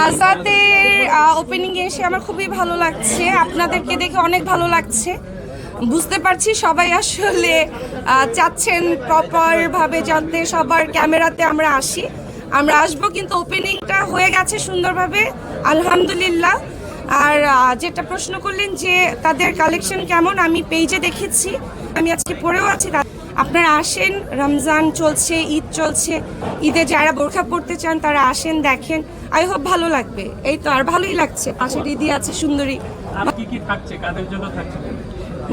নাজাতের ওপেনিং এসে আমার খুবই ভালো লাগছে। আপনাদেরকে দেখে অনেক ভালো লাগছে। বুঝতে পারছি সবাই আসলে চাচ্ছেন প্রপার ভাবে যাতে সবার ক্যামেরাতে আমরা আসি। আমরা আসব কিন্তু ওপেনিংটা হয়ে গেছে সুন্দরভাবে, আলহামদুলিল্লাহ। আর যেটা প্রশ্ন করলেন যে তাদের কালেকশন কেমন, আমি পেজে দেখেছি। আমি আজকে পড়েও আছি আপনারা আসেন রমজান চলছে ঈদ চলছে ঈদে যারা বোরখা পড়তে চান তারা আসেন দেখেন। আই হোপ ভালো লাগবে। এই তো আর ভালোই লাগছে। পাশে দিদি আছে সুন্দরী।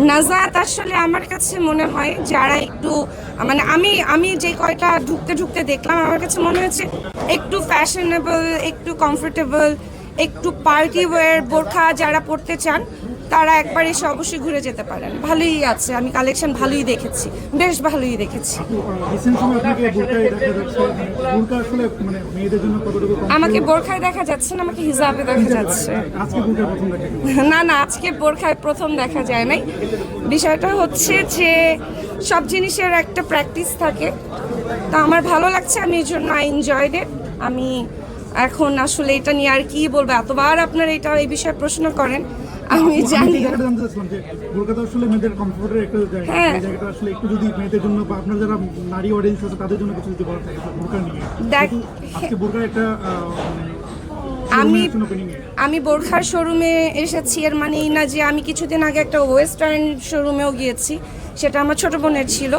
নাজাত আসলে আমার কাছে মনে হয় যারা একটু মানে আমি আমি যে কয়টা ঢুকতে ঢুকতে দেখলাম আমার কাছে মনে হচ্ছে একটু ফ্যাশনেবল একটু কমফোর্টেবল একটু পার্টি ওয়্যার বোরখা যারা পড়তে চান তারা একবার এসে অবশ্যই ঘুরে যেতে পারেন। ভালোই আছে, আমি কালেকশন ভালোই দেখেছি, বেশ ভালোই দেখেছি। আমাকে বোরখায় দেখা যাচ্ছে না, আমাকে হিজাবে দেখা যাচ্ছে। না না, আজকে বোরখায় প্রথম দেখা যায় নাই। বিষয়টা হচ্ছে যে সব জিনিসের একটা প্র্যাকটিস থাকে। তো আমার ভালো লাগছে, আমি এই জন্য আই এনজয়েড ইট আমি এখন আসলে এটা নিয়ে আর কি বলব? এতবার আপনার এটা, এই বিষয়ে প্রশ্ন করেন। আমি আমি জানি। এই না। জায়গাটা জানতে চাচ্ছিলাম যে বোরকা তো আসলে মেয়েদের কমফোর্টের একটা জায়গা। জায়গাটা আসলে একটু যদি মেয়েদের জন্য বা আপনার যারা নারী অডিয়েন্স আছে তাদের জন্য কিছু যদি বলা থাকে বোরকা নিয়ে। দেখ আজকে বোরকার একটা আমি আমি বোরখার শোরুমে এসেছি এর মানে এই না যে আমি কিছুদিন আগে একটা ওয়েস্টার্ন শোরুমেও গিয়েছি সেটা আমার ছোট বোনের ছিল।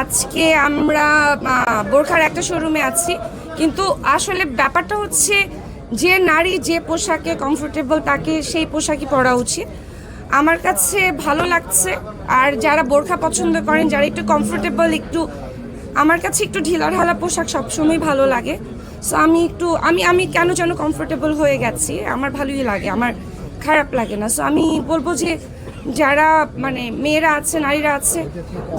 আজকে আমরা বোরখার একটা শোরুমে আছি। কিন্তু আসলে ব্যাপারটা হচ্ছে যে নারী যে পোশাকে কমফোর্টেবল তাকে সেই পোশাকই পরা উচিত। আমার কাছে ভালো লাগছে, আর যারা বোরখা পছন্দ করেন, যারা একটু কমফোর্টেবল একটু, আমার কাছে একটু ঢিলাঢালা পোশাক সবসময় ভালো লাগে। সো আমি একটু, আমি আমি কেন যেন কমফোর্টেবল হয়ে গেছি, আমার ভালোই লাগে, আমার খারাপ লাগে না। সো আমি বলব যে যারা মানে মেয়েরা আছে, নারীরা আছে,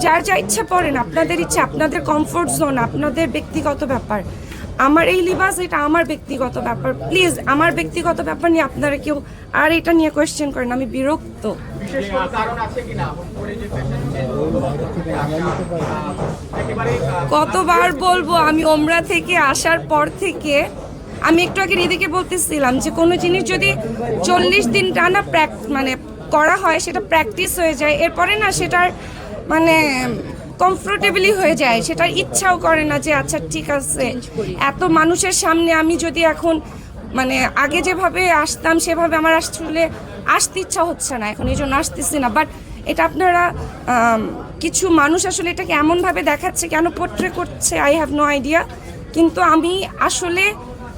যার যা ইচ্ছা পড়েন, আপনাদের ইচ্ছা, আপনাদের কমফোর্ট জোন আপনাদের ব্যক্তিগত ব্যাপার। আমার এই লিবাস, এটা আমার ব্যক্তিগত ব্যাপার। প্লিজ আমার ব্যক্তিগত ব্যাপার নিয়ে আপনারা কেউ আর এটা নিয়ে কোয়েশ্চেন করেন আমি বিরক্ত। কতবার বলব, আমি ওমরা থেকে আসার পর থেকে আমি একটু আগে রিদিকে বলতেছিলাম যে, কোনো জিনিস যদি চল্লিশ দিন টানা প্র্যাক মানে করা হয়, সেটা প্র্যাকটিস হয়ে যায়। এরপরে না সেটার মানে কমফোর্টেবলি হয়ে যায়। সেটার ইচ্ছাও করে না যে আচ্ছা ঠিক আছে। এত মানুষের সামনে আমি যদি এখন মানে আগে যেভাবে আসতাম সেভাবে আমার আসলে আসতে ইচ্ছা হচ্ছে না। এখন এই জন্য আসতেছি না। বাট এটা আপনারা কিছু মানুষ আসলে এটাকে এমনভাবে দেখাচ্ছে কেন পোট্রে করছে আই হ্যাভ নো আইডিয়া কিন্তু আমি আসলে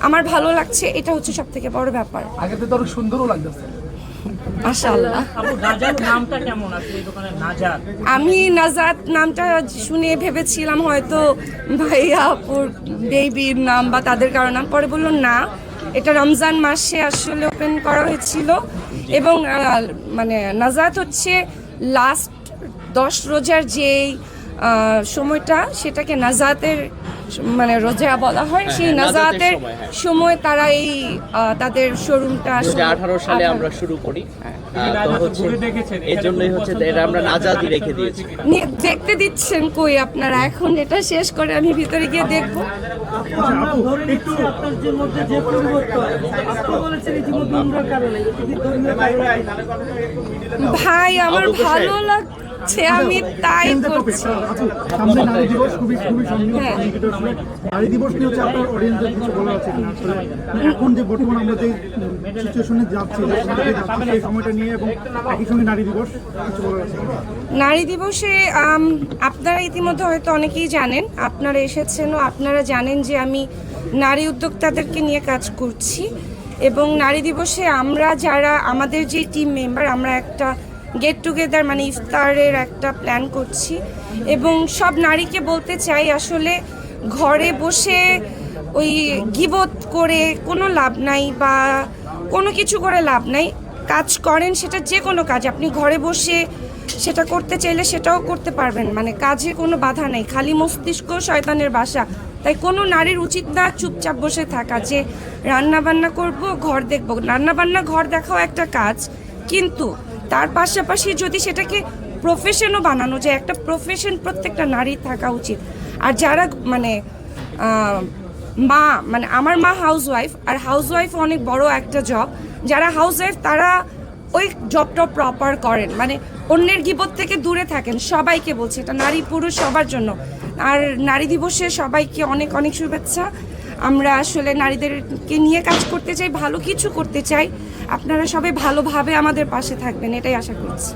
আমার ভালো লাগছে এটা হচ্ছে সব থেকে বড় ব্যাপার। আগে তো সুন্দরও লাগতেছে। মাশাআল্লাহ। নামটা কেমন এই দোকানের নাজার। আমি নাজাত নামটা শুনে ভেবেছিলাম হয়তো ভাইয়া আপুর বেবির নাম বা তাদের কারও নাম। পরে বলল না এটা রমজান মাসে আসলে ওপেন করা হয়েছিল। এবং মানে নাজাত হচ্ছে লাস্ট দশ রোজার যেই সময়টা সেটাকে নাজাতের মানে রোজা বলা হয় সেই হ্যাঁ, নাজাতের নাজাতের সময়, হ্যাঁ। তারা এই তাদের শোরুমটা আঠারো সালে আমরা শুরু করি। হ্যাঁ। দেখতে দিচ্ছেন কই আপনারা? এখন এটা শেষ করে আমি ভিতরে গিয়ে দেখব। ভাই আমার ভালো লাগছে আমি তাই Change the topic. করছি। সামনে নারী দিবস খুবই খুবই হ্যাঁ। নারী দিবস নিয়ে হচ্ছে আপনার অডিয়েন্সদের কিছু বলা আছে এখন যে বর্তমান আমরা যে সিচুয়েশনে যাচ্ছি সেই সময়টা নিয়ে এবং একই সঙ্গে নারী দিবস কিছু বলার আছে নারী দিবসে আপনারা ইতিমধ্যে হয়তো অনেকেই জানেন আপনারা এসেছেনও আপনারা জানেন যে আমি নারী উদ্যোক্তাদেরকে নিয়ে কাজ করছি। এবং নারী দিবসে আমরা যারা আমাদের যে টিম মেম্বার আমরা একটা গেট টুগেদার মানে ইফতারের একটা প্ল্যান করছি। এবং সব নারীকে বলতে চাই, আসলে ঘরে বসে ওই গিবত করে কোনো লাভ নাই বা কোনো কিছু করে লাভ নাই। কাজ করেন সেটা যে কোনো কাজ, আপনি ঘরে বসে সেটা করতে চাইলে সেটাও করতে পারবেন। মানে কাজে কোনো বাধা নেই, খালি মস্তিষ্ক শয়তানের বাসা। তাই কোনো নারীর উচিত না চুপচাপ বসে থাকা যে রান্না বান্না করব, ঘর দেখব। রান্না বান্না ঘর দেখাও একটা কাজ, কিন্তু তার পাশাপাশি যদি সেটাকে প্রফেশনও বানানো যায়, একটা প্রফেশন প্রত্যেকটা নারীর থাকা উচিত। আর যারা মানে মা মানে আমার মা হাউস ওয়াইফ আর হাউস ওয়াইফ অনেক বড় একটা জব যারা হাউস ওয়াইফ তারা ওই জবটা প্রপার করেন। মানে অন্যের গিবত থেকে দূরে থাকেন, সবাইকে বলছি, এটা নারী পুরুষ সবার জন্য। আর নারী দিবসে সবাইকে অনেক অনেক শুভেচ্ছা। আমরা আসলে নারীদেরকে নিয়ে কাজ করতে চাই, ভালো কিছু করতে চাই। আপনারা সবাই ভালোভাবে আমাদের পাশে থাকবেন এটাই আশা করছি।